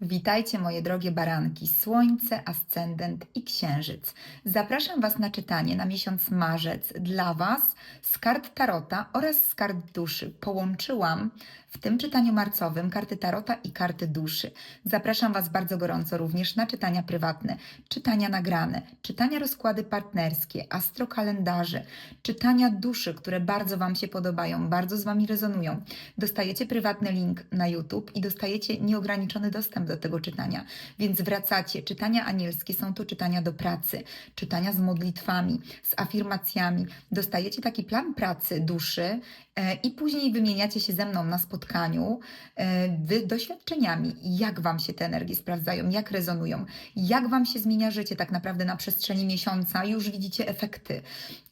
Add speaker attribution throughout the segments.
Speaker 1: Witajcie moje drogie baranki, Słońce, Ascendent i Księżyc. Zapraszam Was na czytanie na miesiąc marzec dla Was z kart Tarota oraz z kart duszy. Połączyłam w tym czytaniu marcowym karty Tarota i karty duszy. Zapraszam Was bardzo gorąco również na czytania prywatne, czytania nagrane, czytania rozkłady partnerskie, astrokalendarze, czytania duszy, które bardzo Wam się podobają, bardzo z Wami rezonują. Dostajecie prywatny link na YouTube i dostajecie nieograniczony dostęp do tego czytania. Więc wracacie. Czytania anielskie są to czytania do pracy, czytania z modlitwami, z afirmacjami. Dostajecie taki plan pracy duszy i później wymieniacie się ze mną na spotkaniu e, doświadczeniami, jak Wam się te energie sprawdzają, jak rezonują, jak Wam się zmienia życie tak naprawdę na przestrzeni miesiąca. Już widzicie efekty.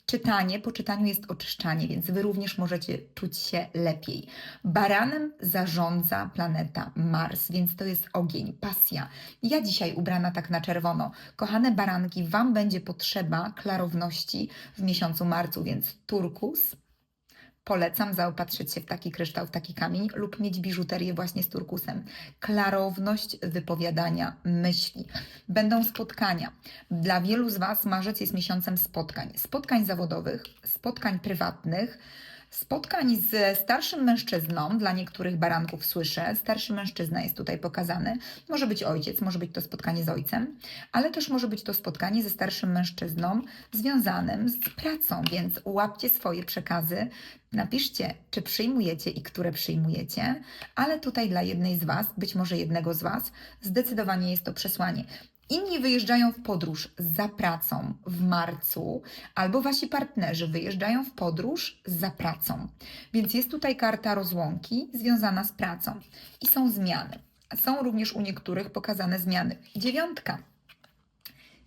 Speaker 1: Czytanie, po czytaniu jest oczyszczanie, więc Wy również możecie czuć się lepiej. Baranem zarządza planeta Mars, więc to jest ogień, pasja. Ja dzisiaj ubrana tak na czerwono. Kochane baranki, Wam będzie potrzeba klarowności w miesiącu marcu, więc turkus. Polecam zaopatrzyć się w taki kryształ, w taki kamień lub mieć biżuterię właśnie z turkusem. Klarowność wypowiadania myśli. Będą spotkania. Dla wielu z Was marzec jest miesiącem spotkań. Spotkań zawodowych, spotkań prywatnych, spotkań ze starszym mężczyzną. Dla niektórych baranków słyszę. Starszy mężczyzna jest tutaj pokazany. Może być ojciec, może być to spotkanie z ojcem, ale też może być to spotkanie ze starszym mężczyzną związanym z pracą, więc ułapcie swoje przekazy. Napiszcie, czy przyjmujecie i które przyjmujecie, ale tutaj dla jednej z Was, być może jednego z Was, zdecydowanie jest to przesłanie. Inni wyjeżdżają w podróż za pracą w marcu, albo wasi partnerzy wyjeżdżają w podróż za pracą. Więc jest tutaj karta rozłąki związana z pracą i są zmiany. Są również u niektórych pokazane zmiany. Dziewiątka.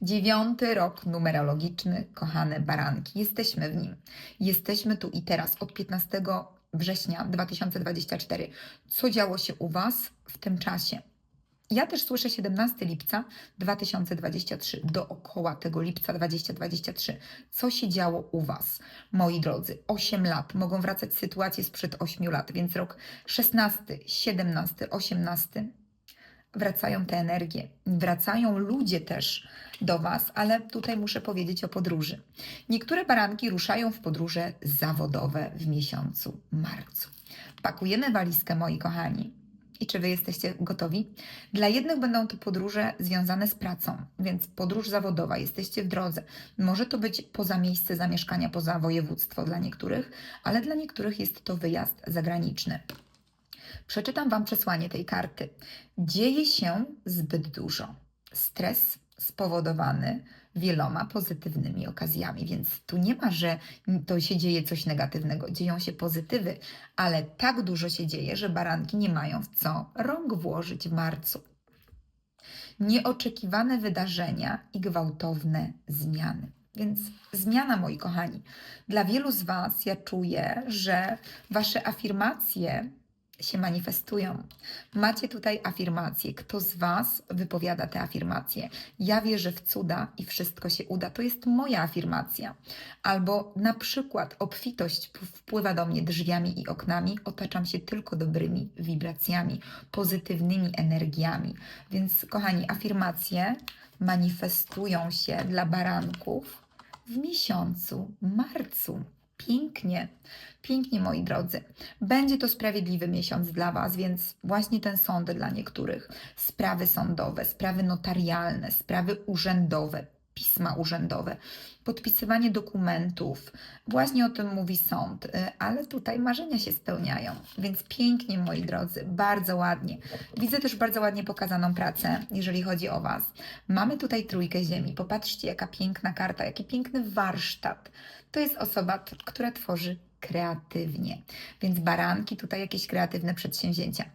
Speaker 1: Dziewiąty rok numerologiczny, kochane baranki. Jesteśmy w nim. Jesteśmy tu i teraz od 15 września 2024. Co działo się u Was w tym czasie? Ja też słyszę 17 lipca 2023, dookoła tego lipca 2023. Co się działo u Was, moi drodzy? 8 lat, mogą wracać sytuacje sprzed 8 lat, więc rok 16, 17, 18 wracają te energie, wracają ludzie też do Was, ale tutaj muszę powiedzieć o podróży. Niektóre baranki ruszają w podróże zawodowe w miesiącu marcu. Pakujemy walizkę, moi kochani. I czy Wy jesteście gotowi? Dla jednych będą to podróże związane z pracą, więc podróż zawodowa, jesteście w drodze. Może to być poza miejsce zamieszkania, poza województwo dla niektórych, ale dla niektórych jest to wyjazd zagraniczny. Przeczytam Wam przesłanie tej karty. Dzieje się zbyt dużo. Stres spowodowany wieloma pozytywnymi okazjami, więc tu nie ma, że to się dzieje coś negatywnego. Dzieją się pozytywy, ale tak dużo się dzieje, że baranki nie mają w co rąk włożyć w marcu. Nieoczekiwane wydarzenia i gwałtowne zmiany. Więc zmiana, moi kochani. Dla wielu z Was ja czuję, że Wasze afirmacje się manifestują. Macie tutaj afirmacje. Kto z Was wypowiada te afirmacje? Ja wierzę w cuda i wszystko się uda. To jest moja afirmacja. Albo na przykład obfitość wpływa do mnie drzwiami i oknami, otaczam się tylko dobrymi wibracjami, pozytywnymi energiami. Więc, kochani, afirmacje manifestują się dla baranków w miesiącu marcu. Pięknie, pięknie moi drodzy. Będzie to sprawiedliwy miesiąc dla Was, więc właśnie ten sąd dla niektórych, sprawy sądowe, sprawy notarialne, sprawy urzędowe, pisma urzędowe, podpisywanie dokumentów. Właśnie o tym mówi sąd, y, ale tutaj marzenia się spełniają, więc pięknie moi drodzy, bardzo ładnie. Widzę też bardzo ładnie pokazaną pracę, jeżeli chodzi o Was. Mamy tutaj trójkę ziemi. Popatrzcie, jaka piękna karta, jaki piękny warsztat. To jest osoba, która tworzy kreatywnie. Więc baranki, tutaj jakieś kreatywne przedsięwzięcia.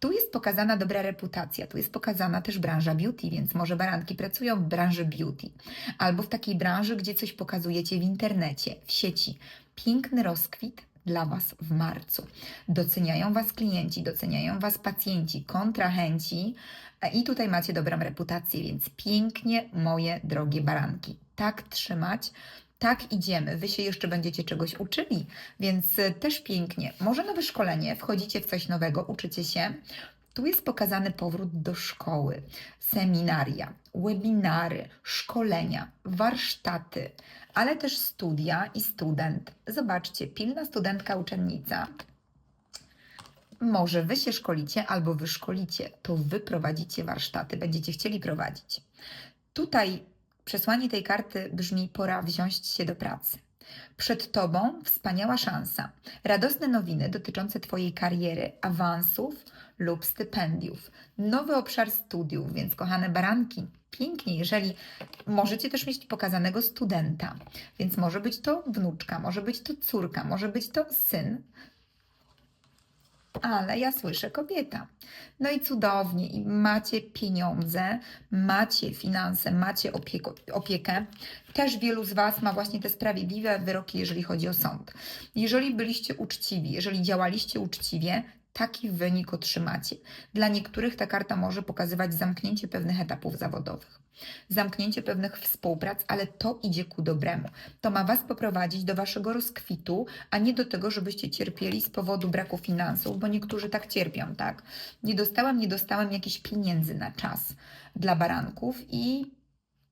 Speaker 1: Tu jest pokazana dobra reputacja, tu jest pokazana też branża beauty, więc może baranki pracują w branży beauty albo w takiej branży, gdzie coś pokazujecie w internecie, w sieci. Piękny rozkwit dla Was w marcu. Doceniają Was klienci, doceniają Was pacjenci, kontrahenci i tutaj macie dobrą reputację, więc pięknie, moje drogie baranki. Tak trzymać. Tak, idziemy. Wy się jeszcze będziecie czegoś uczyli, więc e, też pięknie. Może nowe szkolenie, wchodzicie w coś nowego, uczycie się. Tu jest pokazany powrót do szkoły, seminaria, webinary, szkolenia, warsztaty, ale też studia i student. Zobaczcie, pilna studentka, uczennica. Może wy się szkolicie albo wy szkolicie, to wy prowadzicie warsztaty, będziecie chcieli prowadzić. Tutaj przesłanie tej karty brzmi: pora wziąć się do pracy. Przed Tobą wspaniała szansa. Radosne nowiny dotyczące Twojej kariery, awansów lub stypendiów. Nowy obszar studiów, więc kochane baranki, pięknie, jeżeli możecie też mieć pokazanego studenta, więc może być to wnuczka, może być to córka, może być to syn, ale ja słyszę kobieta. No i cudownie, i macie pieniądze, macie finanse, macie opiekę. Też wielu z Was ma właśnie te sprawiedliwe wyroki, jeżeli chodzi o sąd. Jeżeli byliście uczciwi, jeżeli działaliście uczciwie, taki wynik otrzymacie. Dla niektórych ta karta może pokazywać zamknięcie pewnych etapów zawodowych zamknięcie pewnych współprac, ale to idzie ku dobremu. To ma Was poprowadzić do Waszego rozkwitu, a nie do tego, żebyście cierpieli z powodu braku finansów, bo niektórzy tak cierpią, tak? Nie dostałem, nie dostałem jakichś pieniędzy na czas dla baranków i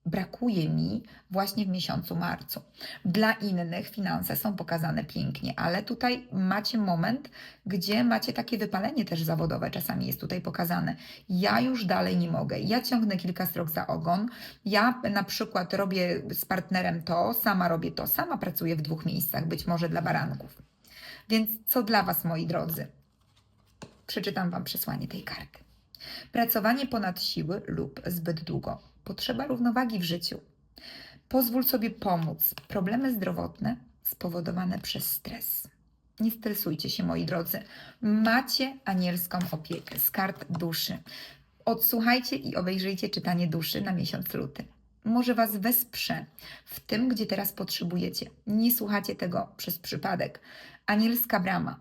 Speaker 1: brakuje mi właśnie w miesiącu marcu. Dla innych finanse są pokazane pięknie, ale tutaj macie moment, gdzie macie takie wypalenie też zawodowe, czasami jest tutaj pokazane. Ja już dalej nie mogę, ja ciągnę kilka strok za ogon, ja na przykład robię z partnerem to, sama robię to, sama pracuję w dwóch miejscach, być może dla baranków. Więc co dla Was, moi drodzy? Przeczytam Wam przesłanie tej karty. Pracowanie ponad siły lub zbyt długo. Potrzeba równowagi w życiu. Pozwól sobie pomóc. Problemy zdrowotne spowodowane przez stres. Nie stresujcie się, moi drodzy. Macie anielską opiekę z kart duszy. Odsłuchajcie i obejrzyjcie czytanie duszy na miesiąc luty. Może Was wesprze w tym, gdzie teraz potrzebujecie. Nie słuchacie tego przez przypadek. Anielska brama.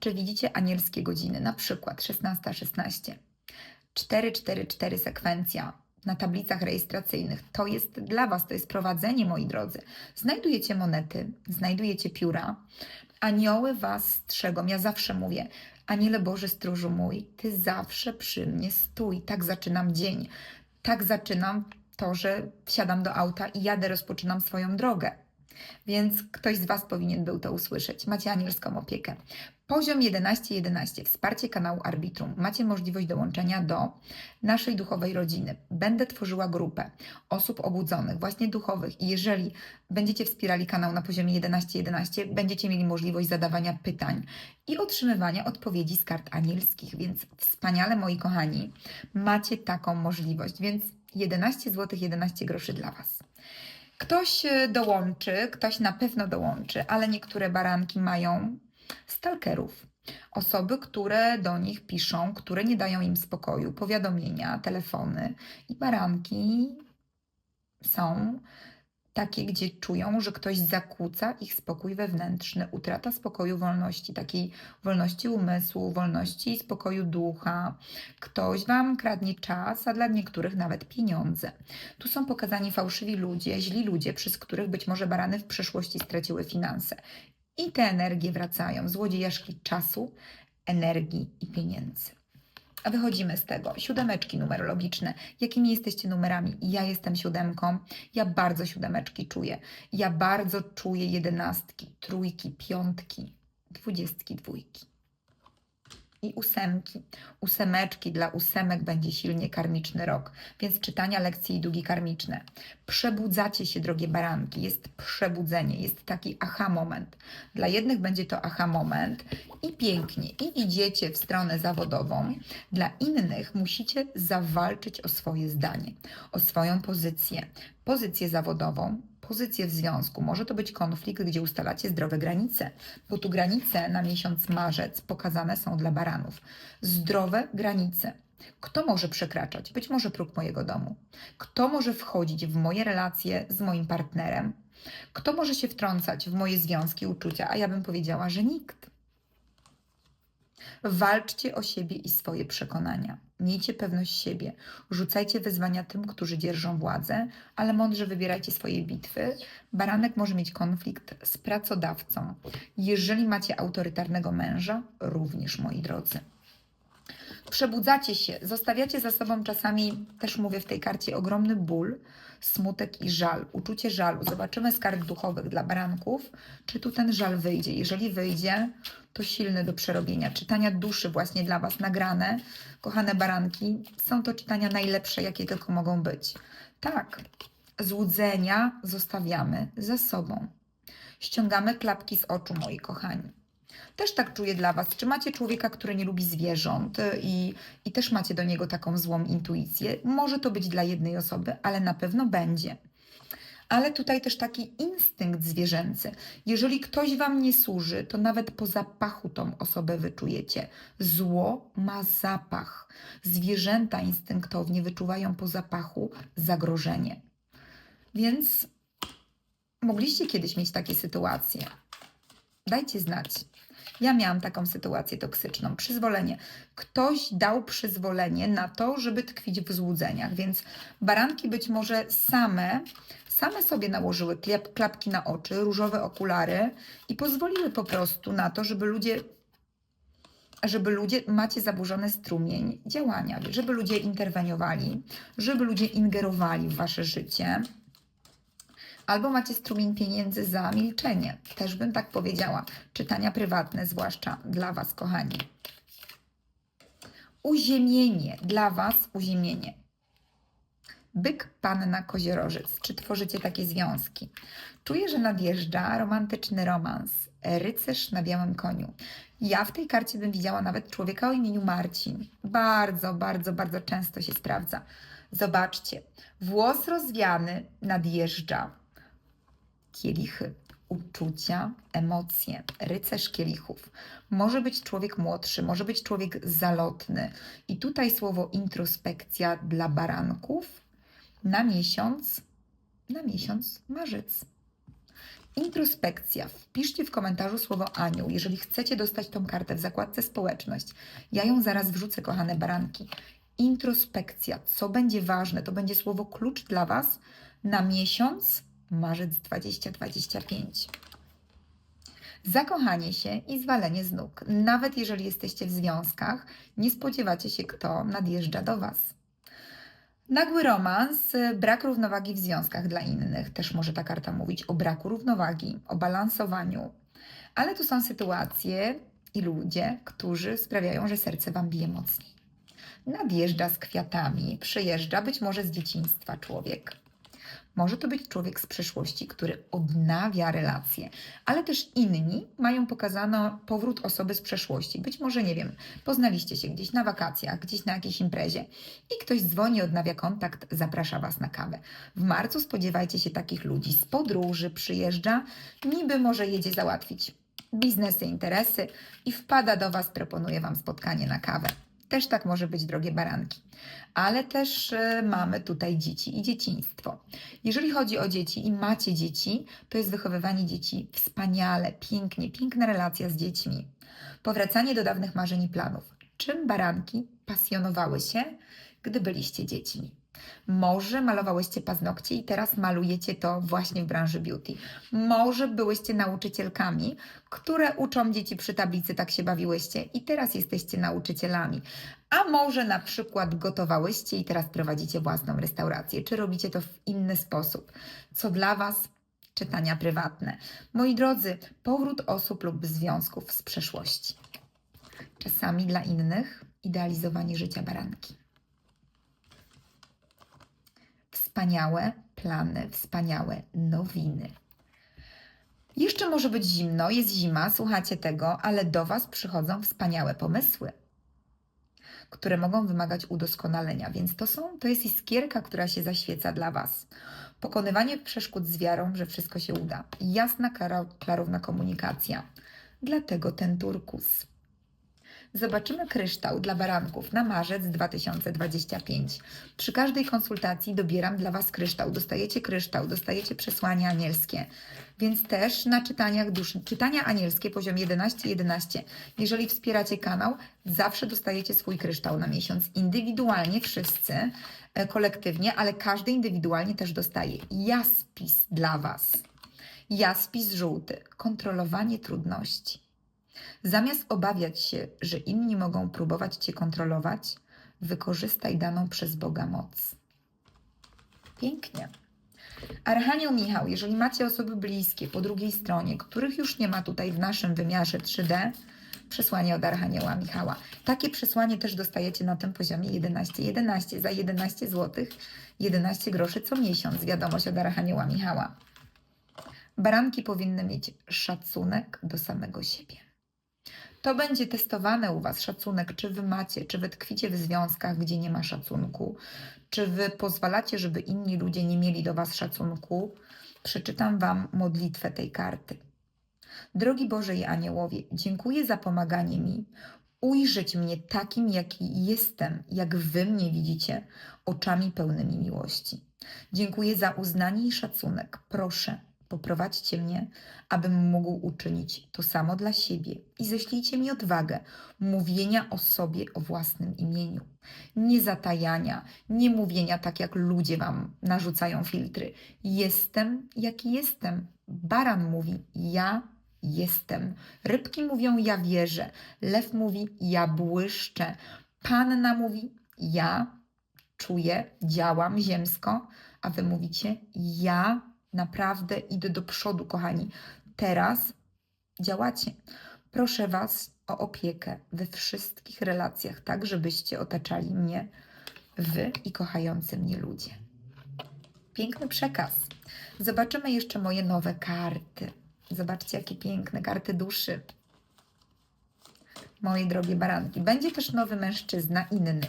Speaker 1: Czy widzicie anielskie godziny? Na przykład 16.16. 16. 444 sekwencja na tablicach rejestracyjnych. To jest dla Was, to jest prowadzenie, moi drodzy. Znajdujecie monety, znajdujecie pióra. Anioły Was strzegą. Ja zawsze mówię, Aniele Boży stróżu mój, Ty zawsze przy mnie stój. Tak zaczynam dzień. Tak zaczynam to, że wsiadam do auta i jadę, rozpoczynam swoją drogę. Więc ktoś z Was powinien był to usłyszeć. Macie anielską opiekę. Poziom 11.11. 11. Wsparcie kanału Arbitrum. Macie możliwość dołączenia do naszej duchowej rodziny. Będę tworzyła grupę osób obudzonych, właśnie duchowych. I jeżeli będziecie wspierali kanał na poziomie 11.11, 11, będziecie mieli możliwość zadawania pytań i otrzymywania odpowiedzi z kart anielskich. Więc wspaniale, moi kochani, macie taką możliwość. Więc 11 zł 11 groszy dla Was. Ktoś e, dołączy, ktoś na pewno dołączy, ale niektóre baranki mają stalkerów. Osoby, które do nich piszą, które nie dają im spokoju, powiadomienia, telefony i baranki są takie, gdzie czują, że ktoś zakłóca ich spokój wewnętrzny, utrata spokoju, wolności, takiej wolności umysłu, wolności i spokoju ducha. Ktoś Wam kradnie czas, a dla niektórych nawet pieniądze. Tu są pokazani fałszywi ludzie, źli ludzie, przez których być może barany w przeszłości straciły finanse. I te energie wracają, złodziejaszki czasu, energii i pieniędzy. A wychodzimy z tego. Siódemeczki numerologiczne. Jakimi jesteście numerami? Ja jestem siódemką. Ja bardzo siódemeczki czuję. Ja bardzo czuję jedenastki, trójki, piątki, dwudziestki, dwójki i ósemki. Ósemeczki dla ósemek będzie silnie karmiczny rok, więc czytania lekcji i długi karmiczne. Przebudzacie się, drogie baranki, jest przebudzenie, jest taki aha moment. Dla jednych będzie to aha moment i pięknie, i idziecie w stronę zawodową. Dla innych musicie zawalczyć o swoje zdanie, o swoją pozycję, pozycję zawodową, pozycję w związku. Może to być konflikt, gdzie ustalacie zdrowe granice, bo tu granice na miesiąc marzec pokazane są dla baranów. Zdrowe granice. Kto może przekraczać? Być może próg mojego domu. Kto może wchodzić w moje relacje z moim partnerem? Kto może się wtrącać w moje związki, uczucia? A ja bym powiedziała, że nikt. Walczcie o siebie i swoje przekonania. Miejcie pewność siebie. Rzucajcie wyzwania tym, którzy dzierżą władzę, ale mądrze wybierajcie swoje bitwy. Baranek może mieć konflikt z pracodawcą. Jeżeli macie autorytarnego męża, również moi drodzy. Przebudzacie się, zostawiacie za sobą czasami, też mówię w tej karcie, ogromny ból, smutek i żal, uczucie żalu. Zobaczymy z kart duchowych dla baranków, czy tu ten żal wyjdzie. Jeżeli wyjdzie, to silny do przerobienia. Czytania duszy właśnie dla Was nagrane, kochane baranki, są to czytania najlepsze, jakie tylko mogą być. Tak, złudzenia zostawiamy za sobą. Ściągamy klapki z oczu, moi kochani. Też tak czuję dla Was. Czy macie człowieka, który nie lubi zwierząt y, i, i też macie do niego taką złą intuicję? Może to być dla jednej osoby, ale na pewno będzie. Ale tutaj też taki instynkt zwierzęcy. Jeżeli ktoś Wam nie służy, to nawet po zapachu tą osobę wyczujecie. Zło ma zapach. Zwierzęta instynktownie wyczuwają po zapachu zagrożenie. Więc mogliście kiedyś mieć takie sytuacje. Dajcie znać. Ja miałam taką sytuację toksyczną. Przyzwolenie. Ktoś dał przyzwolenie na to, żeby tkwić w złudzeniach, więc baranki być może same, same sobie nałożyły klapki na oczy, różowe okulary i pozwoliły po prostu na to, żeby ludzie żeby ludzie, macie zaburzony strumień działania, żeby ludzie interweniowali, żeby ludzie ingerowali w wasze życie. Albo macie strumień pieniędzy za milczenie. Też bym tak powiedziała. Czytania prywatne, zwłaszcza dla Was, kochani. Uziemienie. Dla Was uziemienie. Byk, panna, koziorożec. Czy tworzycie takie związki? Czuję, że nadjeżdża romantyczny romans. Rycerz na białym koniu. Ja w tej karcie bym widziała nawet człowieka o imieniu Marcin. Bardzo, bardzo, bardzo często się sprawdza. Zobaczcie. Włos rozwiany nadjeżdża kielichy, uczucia, emocje, rycerz kielichów. Może być człowiek młodszy, może być człowiek zalotny. I tutaj słowo introspekcja dla baranków na miesiąc, na miesiąc marzec. Introspekcja. Wpiszcie w komentarzu słowo anioł, jeżeli chcecie dostać tą kartę w zakładce społeczność. Ja ją zaraz wrzucę, kochane baranki. Introspekcja. Co będzie ważne? To będzie słowo klucz dla Was na miesiąc marzec 2025. Zakochanie się i zwalenie z nóg. Nawet jeżeli jesteście w związkach, nie spodziewacie się, kto nadjeżdża do Was. Nagły romans, brak równowagi w związkach dla innych. Też może ta karta mówić o braku równowagi, o balansowaniu. Ale tu są sytuacje i ludzie, którzy sprawiają, że serce Wam bije mocniej. Nadjeżdża z kwiatami, przyjeżdża być może z dzieciństwa człowiek. Może to być człowiek z przeszłości, który odnawia relacje, ale też inni mają pokazano powrót osoby z przeszłości. Być może, nie wiem, poznaliście się gdzieś na wakacjach, gdzieś na jakiejś imprezie i ktoś dzwoni, odnawia kontakt, zaprasza Was na kawę. W marcu spodziewajcie się takich ludzi z podróży, przyjeżdża, niby może jedzie załatwić biznesy, interesy i wpada do Was, proponuje Wam spotkanie na kawę. Też tak może być, drogie baranki. Ale też y, mamy tutaj dzieci i dzieciństwo. Jeżeli chodzi o dzieci i macie dzieci, to jest wychowywanie dzieci wspaniale, pięknie, piękna relacja z dziećmi. Powracanie do dawnych marzeń i planów. Czym baranki pasjonowały się, gdy byliście dziećmi? Może malowałyście paznokcie i teraz malujecie to właśnie w branży beauty. Może byłyście nauczycielkami, które uczą dzieci przy tablicy, tak się bawiłyście i teraz jesteście nauczycielami. A może na przykład gotowałyście i teraz prowadzicie własną restaurację, czy robicie to w inny sposób, co dla Was czytania prywatne. Moi drodzy, powrót osób lub związków z przeszłości. Czasami dla innych idealizowanie życia baranki. Wspaniałe plany, wspaniałe nowiny. Jeszcze może być zimno, jest zima, słuchacie tego, ale do Was przychodzą wspaniałe pomysły, które mogą wymagać udoskonalenia, więc to, są, to jest iskierka, która się zaświeca dla Was. Pokonywanie przeszkód z wiarą, że wszystko się uda. Jasna, klarowna komunikacja. Dlatego ten turkus. Zobaczymy kryształ dla baranków na marzec 2025. Przy każdej konsultacji dobieram dla Was kryształ. Dostajecie kryształ, dostajecie przesłanie anielskie. Więc też na czytaniach duszy, czytania anielskie poziom 11-11. 11. Jeżeli wspieracie kanał, zawsze dostajecie swój kryształ na miesiąc. Indywidualnie wszyscy, e, kolektywnie, ale każdy indywidualnie też dostaje. Jaspis dla Was. Jaspis żółty. Kontrolowanie trudności Zamiast obawiać się, że inni mogą próbować cię kontrolować, wykorzystaj daną przez Boga moc. Pięknie. Archanioł Michał, jeżeli macie osoby bliskie po drugiej stronie, których już nie ma tutaj w naszym wymiarze 3D, przesłanie od Archanioła Michała. Takie przesłanie też dostajecie na tym poziomie 11 11 za 11 zł, 11 groszy co miesiąc. Wiadomość od Archanioła Michała. Baranki powinny mieć szacunek do samego siebie. To będzie testowane u Was szacunek, czy Wy macie, czy Wy tkwicie w związkach, gdzie nie ma szacunku, czy Wy pozwalacie, żeby inni ludzie nie mieli do Was szacunku. Przeczytam Wam modlitwę tej karty. Drogi Boże i Aniołowie, dziękuję za pomaganie mi ujrzeć mnie takim, jaki jestem, jak Wy mnie widzicie, oczami pełnymi miłości. Dziękuję za uznanie i szacunek. Proszę, poprowadźcie mnie, abym mógł uczynić to samo dla siebie i ześlijcie mi odwagę mówienia o sobie o własnym imieniu. Nie zatajania, nie mówienia tak, jak ludzie Wam narzucają filtry. Jestem, jaki jestem. Baran mówi, ja jestem. Rybki mówią, ja wierzę. Lew mówi, ja błyszczę. Panna mówi, ja czuję, działam ziemsko, a wy mówicie, ja naprawdę idę do przodu, kochani. Teraz działacie. Proszę Was o opiekę we wszystkich relacjach, tak żebyście otaczali mnie wy i kochający mnie ludzie. Piękny przekaz. Zobaczymy jeszcze moje nowe karty. Zobaczcie, jakie piękne karty duszy. Moje drogie baranki. Będzie też nowy mężczyzna, inny.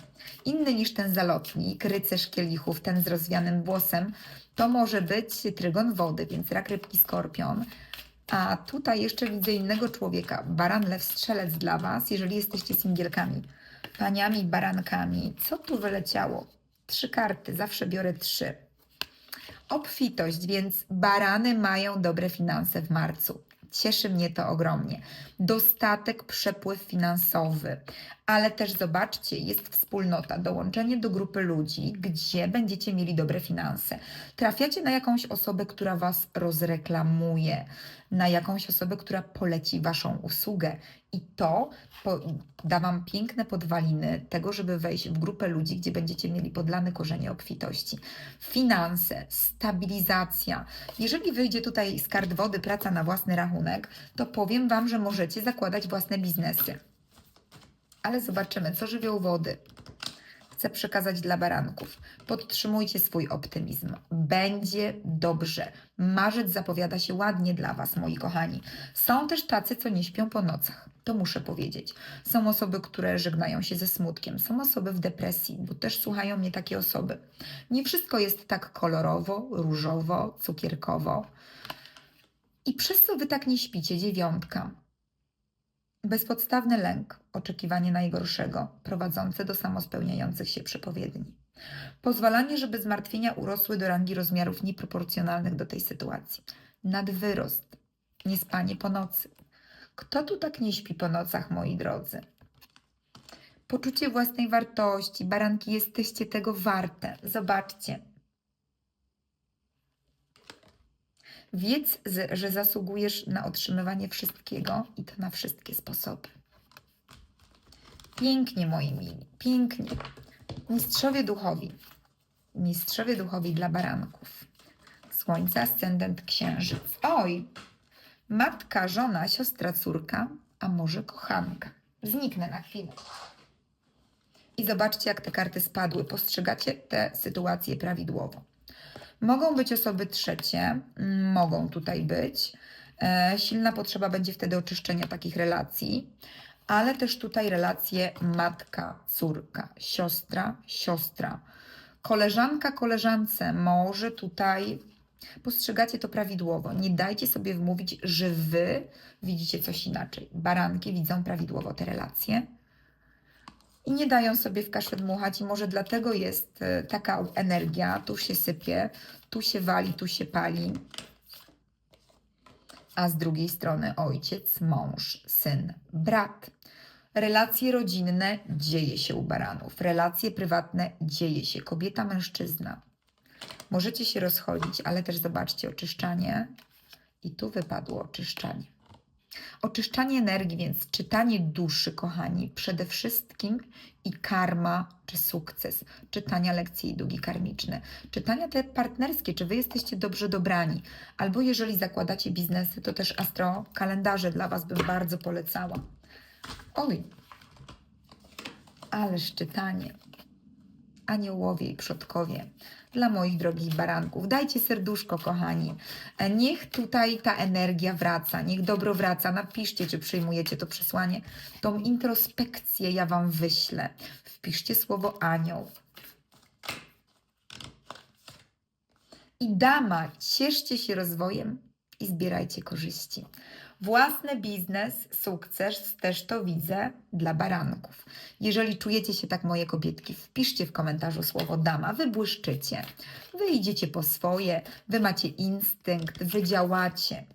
Speaker 1: Inny niż ten zalotnik, rycerz kielichów, ten z rozwianym włosem. To może być trygon wody, więc rak, rybki, skorpion. A tutaj jeszcze widzę innego człowieka. Baran, lew, strzelec dla Was, jeżeli jesteście singielkami. Paniami, barankami. Co tu wyleciało? Trzy karty, zawsze biorę trzy. Obfitość, więc barany mają dobre finanse w marcu. Cieszy mnie to ogromnie. Dostatek, przepływ finansowy, ale też zobaczcie, jest wspólnota, dołączenie do grupy ludzi, gdzie będziecie mieli dobre finanse. Trafiacie na jakąś osobę, która Was rozreklamuje, na jakąś osobę, która poleci Waszą usługę. I to da Wam piękne podwaliny tego, żeby wejść w grupę ludzi, gdzie będziecie mieli podlane korzenie obfitości. Finanse, stabilizacja. Jeżeli wyjdzie tutaj z kart wody praca na własny rachunek, to powiem Wam, że możecie zakładać własne biznesy. Ale zobaczymy, co żywioł wody chcę przekazać dla baranków. Podtrzymujcie swój optymizm. Będzie dobrze. Marzec zapowiada się ładnie dla Was, moi kochani. Są też tacy, co nie śpią po nocach. To muszę powiedzieć. Są osoby, które żegnają się ze smutkiem. Są osoby w depresji, bo też słuchają mnie takie osoby. Nie wszystko jest tak kolorowo, różowo, cukierkowo. I przez co Wy tak nie śpicie? Dziewiątka. Bezpodstawny lęk, oczekiwanie najgorszego, prowadzące do samospełniających się przepowiedni. Pozwalanie, żeby zmartwienia urosły do rangi rozmiarów nieproporcjonalnych do tej sytuacji. Nadwyrost, niespanie po nocy. Kto tu tak nie śpi po nocach, moi drodzy? Poczucie własnej wartości, baranki, jesteście tego warte. Zobaczcie. Wiedz, że zasługujesz na otrzymywanie wszystkiego i to na wszystkie sposoby. Pięknie, moi mili, pięknie. Mistrzowie duchowi. Mistrzowie duchowi dla baranków. Słońce, ascendent, księżyc. Oj, matka, żona, siostra, córka, a może kochanka. Zniknę na chwilę. I zobaczcie, jak te karty spadły. Postrzegacie tę sytuację prawidłowo. Mogą być osoby trzecie, mm, mogą tutaj być. E, silna potrzeba będzie wtedy oczyszczenia takich relacji, ale też tutaj relacje matka, córka, siostra, siostra, koleżanka, koleżance. Może tutaj postrzegacie to prawidłowo. Nie dajcie sobie wmówić, że wy widzicie coś inaczej. Baranki widzą prawidłowo te relacje i nie dają sobie w kaszę dmuchać i może dlatego jest e, taka energia, tu się sypie, tu się wali, tu się pali. A z drugiej strony ojciec, mąż, syn, brat. Relacje rodzinne dzieje się u baranów, relacje prywatne dzieje się, kobieta, mężczyzna. Możecie się rozchodzić, ale też zobaczcie oczyszczanie. I tu wypadło oczyszczanie. Oczyszczanie energii, więc czytanie duszy, kochani, przede wszystkim i karma czy sukces, czytania lekcji i długi karmiczne, czytania te partnerskie, czy wy jesteście dobrze dobrani, albo jeżeli zakładacie biznesy, to też astro kalendarze dla was bym bardzo polecała. Oj, ależ czytanie. Aniołowie i przodkowie, dla moich drogich baranków. Dajcie serduszko, kochani. E, Niech tutaj ta energia wraca, niech dobro wraca. Napiszcie, czy przyjmujecie to przesłanie. Tą introspekcję ja Wam wyślę. Wpiszcie słowo anioł. I dama, cieszcie się rozwojem i zbierajcie korzyści. Własny biznes, sukces, też to widzę dla baranków. Jeżeli czujecie się tak, moje kobietki, wpiszcie w komentarzu słowo dama, wy błyszczycie, wy idziecie po swoje, wy macie instynkt, wy działacie.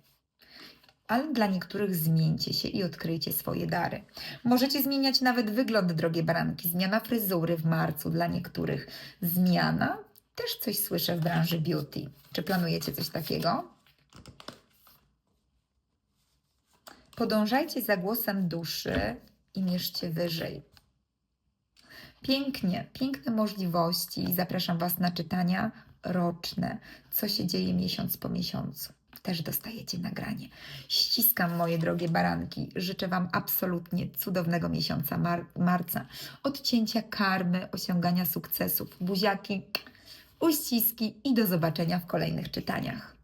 Speaker 1: Ale dla niektórych zmieńcie się i odkryjcie swoje dary. Możecie zmieniać nawet wygląd, drogie baranki. Zmiana fryzury w marcu dla niektórych. Zmiana? Też coś słyszę w branży beauty. Czy planujecie coś takiego? Podążajcie za głosem duszy i mierzcie wyżej. Pięknie, piękne możliwości. Zapraszam Was na czytania roczne. Co się dzieje miesiąc po miesiącu. Też dostajecie nagranie. Ściskam moje drogie baranki. Życzę Wam absolutnie cudownego miesiąca mar- marca. Odcięcia karmy, osiągania sukcesów. Buziaki, uściski i do zobaczenia w kolejnych czytaniach.